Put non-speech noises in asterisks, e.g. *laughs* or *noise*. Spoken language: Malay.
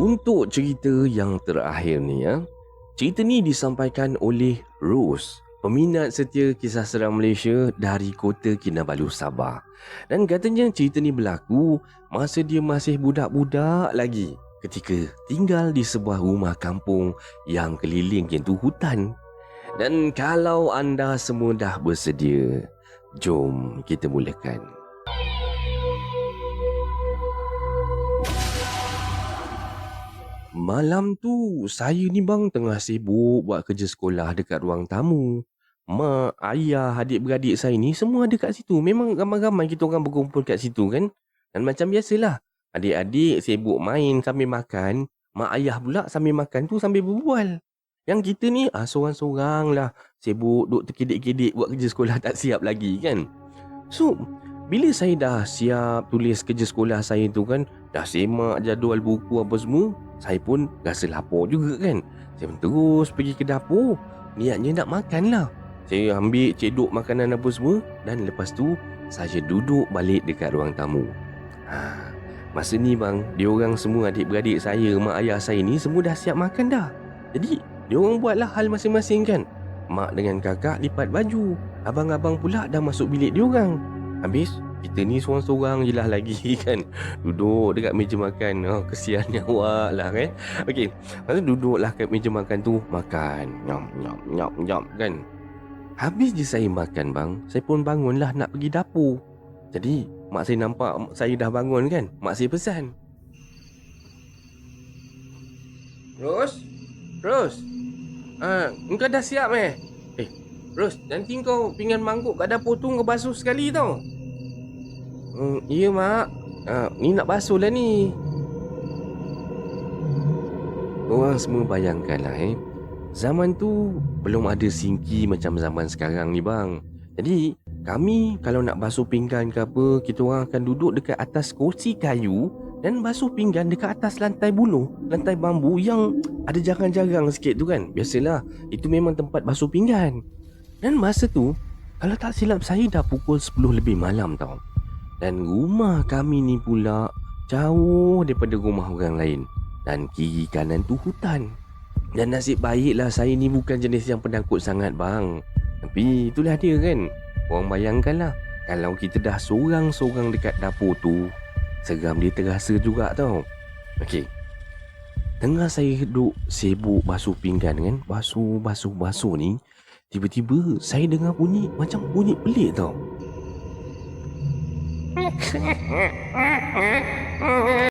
Untuk cerita yang terakhir ni ya. Cerita ni disampaikan oleh Rose, peminat setia kisah seram Malaysia dari kota Kinabalu Sabah. Dan katanya cerita ni berlaku masa dia masih budak-budak lagi ketika tinggal di sebuah rumah kampung yang keliling itu hutan. Dan kalau anda semua dah bersedia, jom kita mulakan. Malam tu, saya ni bang tengah sibuk buat kerja sekolah dekat ruang tamu. Mak, ayah, adik-beradik saya ni semua ada kat situ. Memang ramai-ramai kita orang berkumpul kat situ kan. Dan macam biasalah, adik-adik sibuk main sambil makan. Mak ayah pula sambil makan tu sambil berbual. Yang kita ni ah, seorang-seorang lah sibuk duk terkidik-kidik buat kerja sekolah tak siap lagi kan. So, bila saya dah siap tulis kerja sekolah saya tu kan, dah semak jadual buku apa semua, saya pun rasa lapar juga kan. Saya pun terus pergi ke dapur. Niatnya nak makan lah. Saya ambil cedok makanan apa semua dan lepas tu saya duduk balik dekat ruang tamu. Ha, masa ni bang, dia orang semua adik-beradik saya, mak ayah saya ni semua dah siap makan dah. Jadi, dia orang buatlah hal masing-masing kan. Mak dengan kakak lipat baju. Abang-abang pula dah masuk bilik dia orang. Habis, kita ni seorang-seorang je lah lagi *laughs* kan. Duduk dekat meja makan. Oh, Kesiannya awak lah kan? Okey Lepas tu duduklah kat meja makan tu Makan. Nyam nyam nyam nyam kan? Habis je saya makan bang. Saya pun bangunlah nak pergi dapur. Jadi Mak saya nampak saya dah bangun kan? Mak saya pesan. Ros? Ros? Ah, engkau dah siap eh? Eh, Ros, nanti kau pinggan mangkuk kat dapur tu kau basuh sekali tau. Hmm, iya mak. Ah, ni nak basuh lah ni. Orang semua bayangkanlah eh. Zaman tu belum ada sinki macam zaman sekarang ni bang. Jadi kami kalau nak basuh pinggan ke apa, kita orang akan duduk dekat atas kursi kayu dan basuh pinggan dekat atas lantai buluh, lantai bambu yang ada jarang-jarang sikit tu kan. Biasalah, itu memang tempat basuh pinggan. Dan masa tu, kalau tak silap saya dah pukul 10 lebih malam tau. Dan rumah kami ni pula jauh daripada rumah orang lain. Dan kiri kanan tu hutan. Dan nasib baiklah saya ni bukan jenis yang penakut sangat bang. Tapi itulah dia kan. Orang bayangkanlah kalau kita dah seorang-seorang dekat dapur tu, seram dia terasa juga tau. Okey. Tengah saya duduk sibuk basuh pinggan kan, basuh, basuh, basuh ni, tiba-tiba saya dengar bunyi macam bunyi pelik tau. ん?